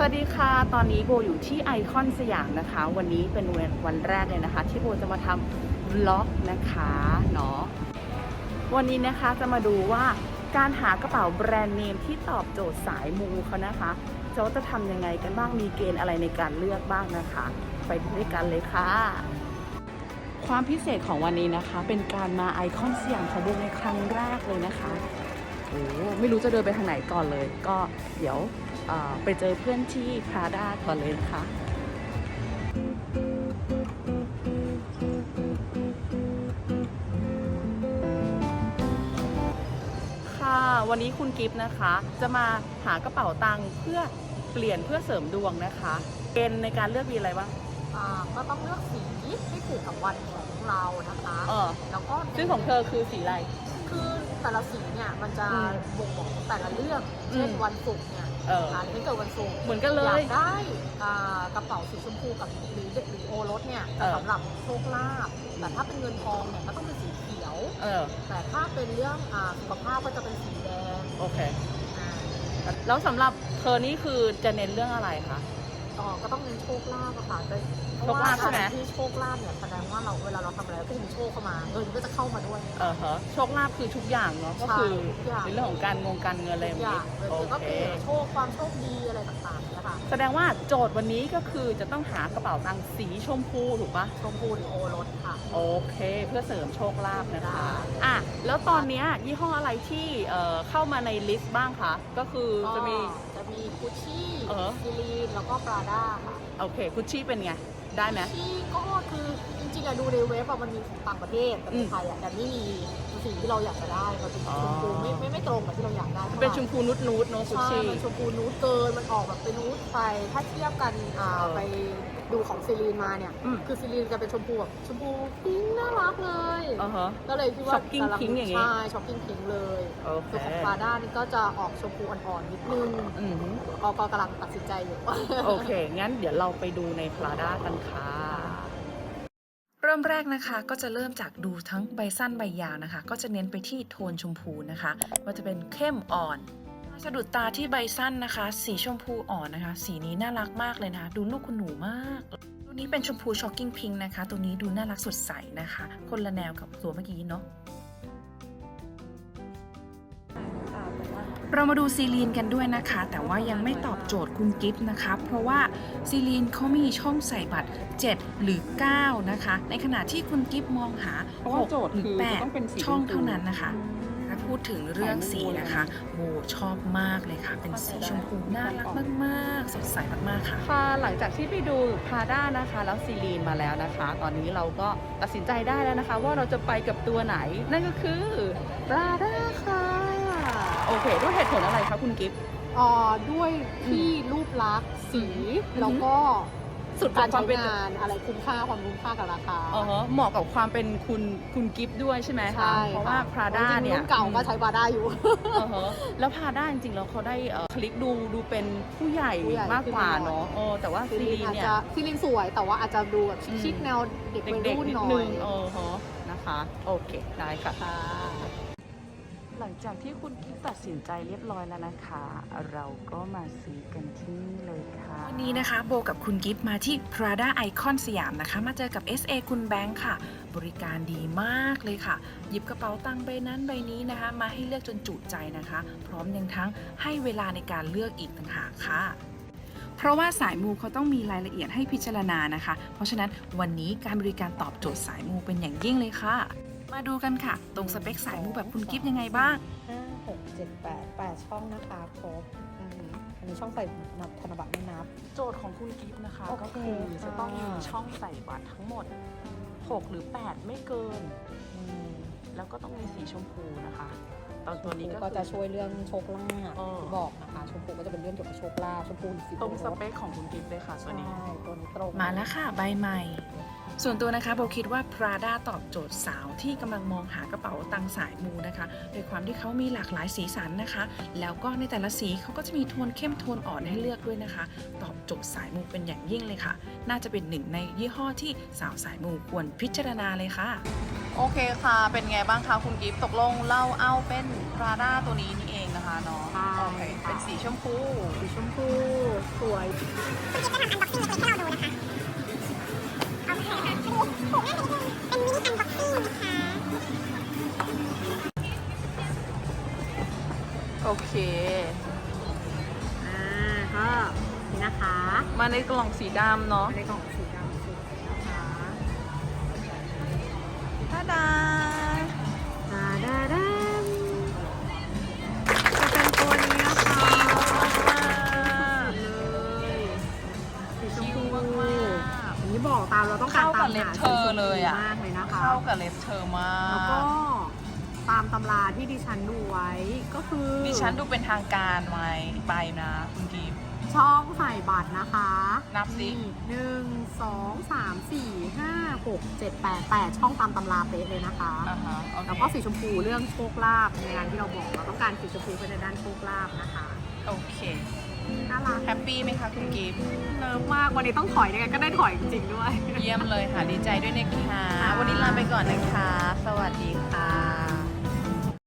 สวัสดีค่ะ ตอนนี้โบอยู่ที่ไอคอนสยามนะคะ วันนี้เป็นวันวันแรกเลยนะคะ ที่โบจะมาทำวล็อกนะคะเนาะ วันนี้นะคะจะมาดูว่าการหากระเป๋าแบรนด์เนมที่ตอบโจทย์สายมูเขานะคะจะว่าจะทำยังไงกันบ้าง มีเกณฑ์อะไรในการเลือกบ้างนะคะ ไปดูด้วยกันเลยค่ะ ความพิเศษของวันนี้นะคะ เป็นการมาไอคอนสยามของโบในครั้งแรกเลยนะคะ โอ้ไม่รู้จะเดินไปทางไหนก่อนเลย ก็เดี๋ยวเอ่อไปเจอเพื่อนที่พราด้าก่อนเลยนะคะค่ะวันนี้คุณกิฟต์นะคะ จะมาหากระเป๋าตังค์เพื่อเปลี่ยนเพื่อเสริมดวงนะคะเกณฑ์ในการเลือกมีอะไรบ้างอ่าก็ต้องเลือกสีให้ถูกกับวันของเรานะคะ เออแล้วก็ซึ่งของเธอคือสีอะไร คือแต่ละสีเนี่ยมันจะอืมบ่งบอกแต่ละเรื่องเช่นอืมวันศุกร์เนี่ยเอออ่าที่เกิดวันศุกร์เหมือนกันเลอยยากได้อ่ากระเป๋าสีชมพูกับหรือหรือโอรสเนี่ยเออ สำหรับโชคลาภแต่ถ้าเป็นเงินทองเนี่ยก็ต้องเป็นสีเขียว เออ แต่ถ้าเป็นเรื่องอ่าสุขภาพก็จะเป็นสีแดงโอเค อ่าแล้วสำหรับเธอนี่คือจะเน้นเรื่องอะไรคะ อ๋อก็ต้องเป็นโชคลาภอะค่ะแต่เพโชราะคว่าลาภใช่ไหมการที่โชคลาภเนี่ยแสดงว่าเราเวลาเรา ทำอะไรก็จะมีโชคเข้ามาเงินก็จะเข้ามาด้วย เออฮะโชคลาภคือทุกอย่างเนาะก็ใช่คือทุกอย่างในเรื่องของการงงการเงินอะไรอย่างอนี้ย่างเลยโอก็เคคือโชคความโชคดีอะไรต่างๆเนี่ยค่ะแสดงว่าโจทย์วันนี้ก็คือจะต้องหากระเป๋าตังค์สีชมพูถูกปะชมพูหรือโอรสค่ะ โอเค เพื่อเสริมโชคลาภนะคะได้อะแล้วตอนเนี้ยยี่ห้ออะไรที่เอ่อเข้ามาในลิสต์บ้างคะก็คือจะมี จะมีกุชชี่เออซิลีนแล้วก็ปราด้าค่ะโอเค คุชชี่เป็นไง ได้ไหมกุชชี่ก็คือจริงๆอะดูในเว็บอะมันมีของต่างประเทศแต่อืในมไทยอะแต่ไม่มีสีที่เราอยากจะได้มันเป็นอ๋อชมพูไม่ไม่ไม่ตรงกับที่เราอยากได้ท่าไหร่เป็นชมพูนุดนูดๆเนาะคุชใช่ชี่มันชมพูนูดเกินมันออกแบบเป็นนูดไปถ้าเทียบกันอ่าเออไปดูของซิลีนมาเนี่ยอืมคือซิลีนจะเป็นชมพูแบบชมพูพิงค์น่ารักเลยอ่าฮะ ก็เลยคิดว่า Shocking แต่ละ pink อย่างงี้ใช่ช็อกกิ้งพิงเลยโอเคส่วนของปาด้านี่ก็จะออกชมพูอ่อนๆนิดนึงอืมฮึก็ก็กำลังตัดสินใจอยู่ โอเค งั้นเดี๋ยวเราไปดูในพลาด้ากันค่ะ เริ่มแรกนะคะก็จะเริ่มจากดูทั้งใบสั้นใบยาวนะคะ ก็จะเน้นไปที่โทนชมพูนะคะว่าจะเป็นเข้มอ่อนสะดุดตาที่ใบสั้นนะคะ สีชมพูอ่อนนะคะ สีนี้น่ารักมากเลยนะคะ ดูลูกคุณหนูมาก ตัวนี้เป็นชมพูช็อกกิ้งพิงนะคะ ตัวนี้ดูน่ารักสดใสนะคะ คนละแนวกับตัวเมื่อกี้เนาะเรามาดูซีลีนกันด้วยนะคะ แต่ว่ายังไม่ตอบโจทย์คุณกิฟต์นะคะ เพราะว่าซีลีนเขามีช่องใส่บัตร 7 หรือ 9 นะคะ ในขณะที่คุณกิฟต์มองหา 6 หรือคือจะต้องเป็นสี8ช่องเท่านั้นนะคะ พูดถึงเรื่องสีนะคะโบชอบมากเลยค่ะ เป็นสีชมพูน่ารักมากๆ สดใสมากๆค่ะค่ะ หลังจากที่ไปดูพาด้านะคะ แล้วซีรีนมาแล้วนะคะ ตอนนี้เราก็ตัดสินใจได้แล้วนะคะ ว่าเราจะไปกับตัวไหน นั่นก็คือปลาด้าค่ะ โอเค ด้วยเหตุผลอะไรคะคุณกิฟต์อ่าด้วยที่รูปลักษณ์สีอืมแล้วก็ สุดการความใช้เป็นงานอะไรคุ้มค่าความคุ้มค่ากับราคาอ๋อฮะเหมาะกับความเป็นคุณคุณกิฟต์ด้วยใช่ไหมคะ ใช่เพราะว่าพาด้าจริงๆเนี่ยรุ่นเก่าก็ใช้ปราด้าอยู่อือฮะแล้วพาด้าจริงๆแล้วเขาได้เอ่อคลิกดูดูเป็นผู้ใหญ่ผู้ใหญ่มากกว่าขึ้นมาหน่อย เนาะเออแต่ว่าซิซีลิรีนอาจเนี่ย จะซิลินสวยแต่ว่าอาจจะดูแบบอืม ชิคๆแนวเด็กวัยเด็กรุ่นๆนิดหน่อนึยงเออฮะนะคะ โอเค ได้ค่ะ ค่ะห ลังจากที่คุณกิ๊ฟตัดสินใจเรียบร้อยแล้วนะคะ เราก็มาซื้อกันที่นี่เลยค่ะ วันนี้นะคะโบกับคุณกิฟต์มาที่ Prada Icon สยามนะคะ มาเจอกับ SA คุณแบงค์ค่ะ บริการดีมากเลยค่ะ หยิบกระเป๋าตังค์ใบนั้นใบนี้นะคะ มาให้เลือกจนจุใจนะคะ พร้อมยังทั้งให้เวลาในการเลือกอีกต่างหากค่ะเพราะว่าสายมูเขาต้องมีรายละเอียดให้พิจารณานะคะ เพราะฉะนั้นวันนี้การบริการตอบโจทย์สายมูเป็นอย่างยิ่งเลยค่ะ มาดูกันค่ะ ตรงสเปคสายมูแบบคุณกิฟต์ยังไงบ้างห้าหกเจ็ดแปดแปดช่องนะคะครบอืมอันนี้ช่องใส่นับธนบัตรไม่นับ โจทย์ของคุณกิฟต์นะคะ โอเคก็คือจะต้องมีค่ะช่องใส่บัตรทั้งหมด 6 หรือ 8 ไม่เกิน อืมแล้วก็ต้องมีสีชมพูนะคะ ตอนตัวนี้ก็ก็จะคือช่วยเรื่องโชคลาภเออบอกนะคะชมพูก็จะเป็นเรื่องเกี่ยวกับโชคลาภชมพูสีตรงสเปคของคุณกิฟต์เลยค่ะตัวนี้ ใช่ตัวนี้ตรง มาแล้วค่ะใบใหม่ ส่วนตัวนะคะโบคิดว่า Prada ตอบโจทย์สาวที่กำลังมองหากระเป๋าตังค์สายมูนะคะโดยความที่เขามีหลากหลายสีสันนะคะ แล้วก็ในแต่ละสีเขาก็จะมีโทนเข้มโทนอ่อนให้เลือกด้วยนะคะ ตอบโจทย์สายมูเป็นอย่างยิ่งเลยค่ะ น่าจะเป็นหนึ่งในยี่ห้อที่สาวสายมูควรพิจารณาเลยค่ะ โอเคค่ะ เป็นไงบ้างคะคุณกิฟต์ตกลงเล่าเอาเป็นพราด้าตัวนี้นี่เองนะคะเนาะใช่โอเค เป็นสีชมพู สีชมพู สวยคุณกิ๊ฟจะทำอันบ็อกซิ่งเล็กๆให้เราดูนะคะโอเคค่ะดูผูกง่ายนิดนึงเป็นมินิอันบ็อกซิ่งนะคะโอเค อ่าก็นี่นะคะ มาในกล่องสีดำเนาะในกล่องสีดำาดาดาดาดาจะเป็นตัวนี้นะคะเลยสีชมคิ้วพูมากมากอย่างนี้บอกตามเราต้องการเข้ากับตามเล็บหาเธอเลยอะสีชมพูมากเลยนะคะ เข้ากับเล็บเธอมาแล้วก็กตามตำราที่ดิฉันดูไว้ก็คือ ดิฉันดูเป็นทางการไว้ไปนะคุณกิฟต์ ช่องใส่บัตรนะคะนับสิหนึ่งสองสามสี่ห้าหกเจ็ดแปดแปดช่องตามตำราเป๊ะเลยนะคะ อ่าฮะโอเคแล้วก็สีชมพูเรื่องโชคลาภในงานที่เราบอกเราต้องการสีชมพูเป็นในด้านโชคลาภนะคะโอเคน่ารักแฮปปี้ไหมคะคุณกิฟต์เลิฟมากวันนี้ต้องถอยยังไงก็ได้ถอยจริงๆด้วย เยี่ยมเลยค่ะดีใจด้วยนะคะค่ะวันนี้ลาไปก่อนนะคะ สวัสดีค่ะ